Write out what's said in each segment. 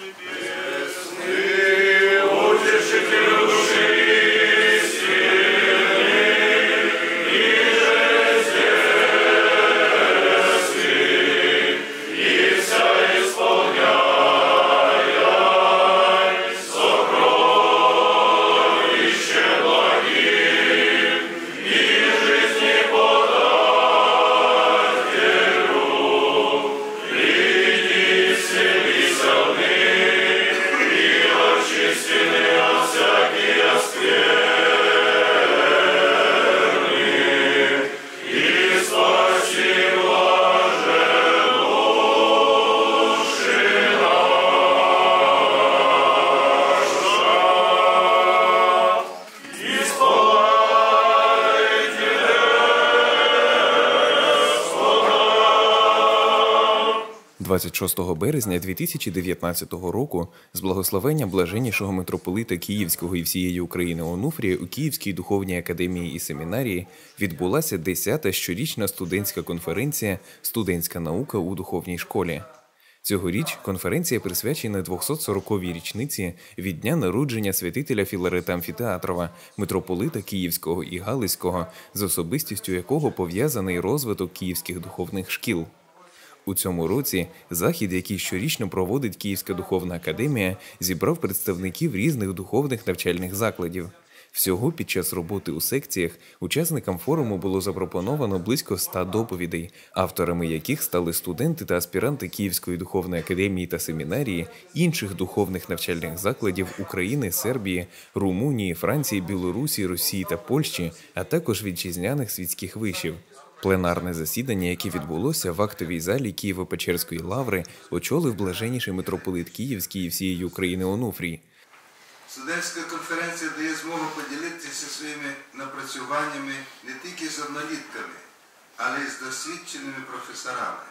Amen. 26 березня 2019 року з благословення блаженнішого митрополита Київського і всієї України Онуфрія у Київській духовній академії і семінарії відбулася 10-та щорічна студентська конференція Студентська наука у духовній школі. Цьогоріч конференція присвячена 240-й річниці від дня народження святителя Філарета Амфітеатрова, митрополита Київського і Галицького, з особистістю якого пов'язаний розвиток київських духовних шкіл. У цьому році захід, який щорічно проводить Київська духовна академія, зібрав представників різних духовних навчальних закладів. Всього під час роботи у секціях учасникам форуму було запропоновано близько ста доповідей, авторами яких стали студенти та аспіранти Київської духовної академії та семінарії, інших духовних навчальних закладів України, Сербії, Румунії, Франції, Білорусі, Росії та Польщі, а також вітчизняних світських вишів. Пленарне засідання, яке відбулося в актовій залі Києво-Печерської лаври, очолив блаженніший митрополит Київський і всієї України Онуфрій. Студентська конференція дає змогу поділитися своїми напрацюваннями не тільки з однолітками, але й з досвідченими професорами.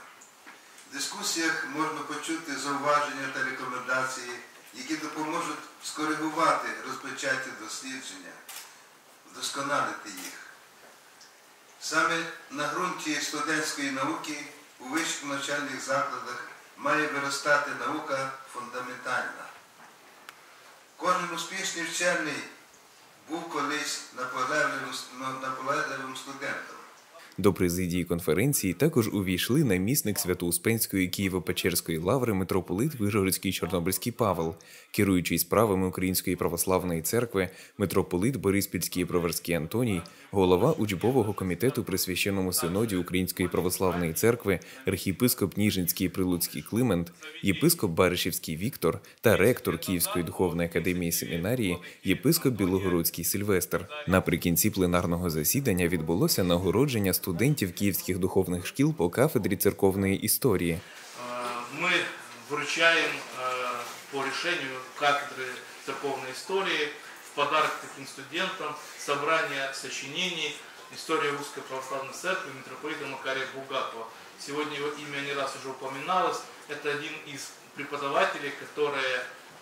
В дискусіях можна почути зауваження та рекомендації, які допоможуть скоригувати розпочаті дослідження, вдосконалити їх. Саме на ґрунті студентської науки у вищих навчальних закладах має виростати наука фундаментальна. Кожен успішний вчений був колись До президії конференції також увійшли намісник Свято-Успенської Києво-Печерської лаври митрополит Вижгородський Чорнобильський Павел, керуючий справами Української православної церкви, митрополит Бориспільський Проверський Антоній, голова учбового комітету при священному синоді Української православної церкви, архієпископ Ніжинський Прилуцький Климент, єпископ Баришівський Віктор та ректор Київської духовної академії семінарії, єпископ Білогородський Сильвестр. Наприкінці пленарного засідання відбулося нагородження студентів київських духовних шкіл по кафедрі церковної історії. Э, Мы вручаем э, по решению кафедры церковной истории в подарок таким студентам собрание сочинений «История Русской Православной Церкви» митрополита Макария Булгакова. Сегодня его имя не раз уже упоминалось. Это один из преподавателей, который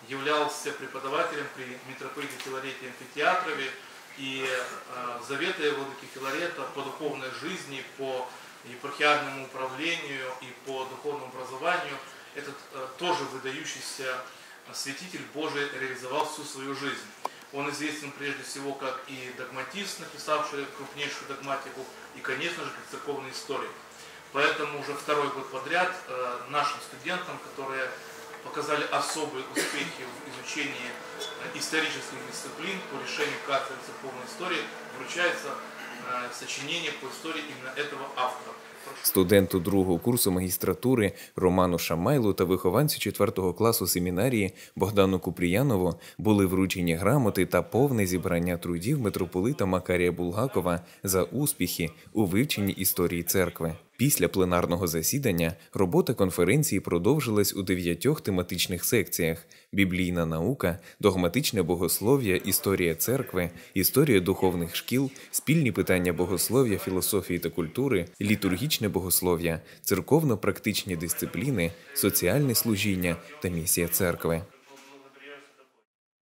являлся преподавателем при митрополите Филарете Амфитеатрове и э, заветы Владыки Филарета по духовной жизни, по епархиальному управлению и по духовному образованию. Этот э, тоже выдающийся святитель Божий реализовал всю свою жизнь. Он известен прежде всего как и догматист, написавший крупнейшую догматику, и, конечно же, как церковный историк. Поэтому уже второй год подряд э, нашим студентам, которые показали особые успехи в изучении э, исторических дисциплин по решению кафедры церковной истории, вручается э, сочинение по истории именно этого автора. Прошу. Студенту другого курсу магістратури Роману Шамайлу та вихованцю 4 класу семінарії Богдану Купріянову були вручені грамоти та повне зібрання трудів митрополита Макарія Булгакова за успіхи у вивченні історії церкви. Після пленарного засідання робота конференції продовжилась у дев'ятьох тематичних секціях: біблійна наука, догматичне богослов'я, історія церкви, історія духовних шкіл, спільні питання богослов'я, філософії та культури, літургічне богослов'я, церковно-практичні дисципліни, соціальне служіння та місія церкви.